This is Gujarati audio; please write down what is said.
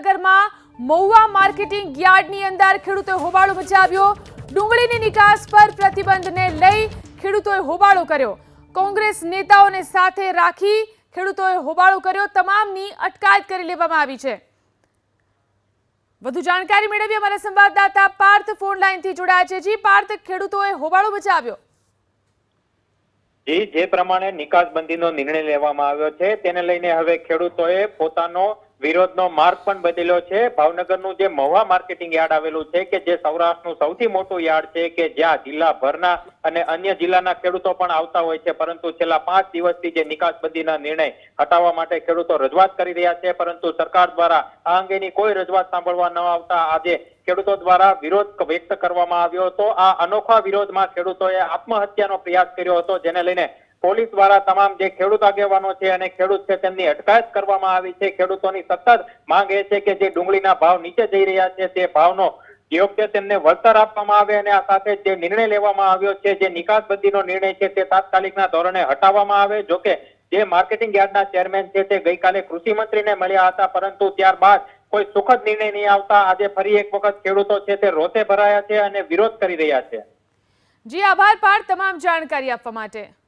ભાવનગરમાં મહુવા માર્કેટિંગ યાર્ડની અંદર ખેડૂતોએ હોબાળો મચાવ્યો. ડુંગળીની નિકાસ પર પ્રતિબંધને લઈ ખેડૂતોએ હોબાળો કર્યો. કોંગ્રેસ નેતાઓને સાથે રાખી ખેડૂતોએ હોબાળો કર્યો. તમામની અટકાયત કરી લેવામાં આવી છે. વધુ જાણકારી મેળવી અમારા સંવાદદાતા પાર્થ ફોન લાઈનથી જોડાયા છે. જી, પાર્થ, ખેડૂતોએ હોબાળો મચાવ્યો. જે પ્રમાણે નિકાસબંધીનો નિર્ણય લેવામાં આવ્યો છે, તેને લઈને હવે ખેડૂતોએ પોતાનો વિરોધનો માર્ગ પણ બદલ્યો છે. ભાવનગરનું જે મહુવા માર્કેટિંગ યાર્ડ આવેલું છે કે જે સૌરાષ્ટ્રનું સૌથી મોટું યાર્ડ છે કે જ્યાં જિલ્લાભરના અને અન્ય જિલ્લાના ખેડૂતો પણ આવતા હોય છે. પરંતુ છેલ્લા પાંચ દિવસથી જે નિકાસબંધીના નિર્ણય હટાવવા માટે ખેડૂતો રજૂઆત કરી રહ્યા છે. પરંતુ સરકાર દ્વારા આ અંગેની કોઈ રજૂઆત સાંભળવા ન આવતા આજે ખેડૂતો દ્વારા વિરોધ વ્યક્ત કરવામાં આવ્યો હતો. આ અનોખા વિરોધમાં ખેડૂતોએ આત્મહત્યાનો પ્રયાસ કર્યો હતો, જેને લઈને પોલીસ દ્વારા તમામ જે ખેડૂત આગેવાનો છે અને ખેડૂત છે, તેમની અટકાયત કરવામાં આવી છે. ખેડૂતોની સતત માંગ એ છે કે જે ડુંગળીના ભાવ નીચે જઈ રહ્યા છે, તે ભાવનો યોગ્ય તેમને વળતર આપવામાં આવે અને આ સાથે જે નિર્ણય લેવામાં આવ્યો છે, જે નિકાસબંધીનો નિર્ણય છે, તે તાત્કાલિકના ધોરણે હટાવવામાં આવે. જોકે જે માર્કેટિંગ યાર્ડના ચેરમેન છે, તે ગઈકાલે કૃષિ મંત્રીને મળ્યા હતા, પરંતુ ત્યારબાદ કોઈ સુખદ નિર્ણય નહીં આવતા. આજે ફરી એક વખત ખેડૂતો છે, તે રોતે ભરાયા છે અને વિરોધ કરી રહ્યા છે. જી, આભાર પાર તમામ જાણકારી આપવા માટે.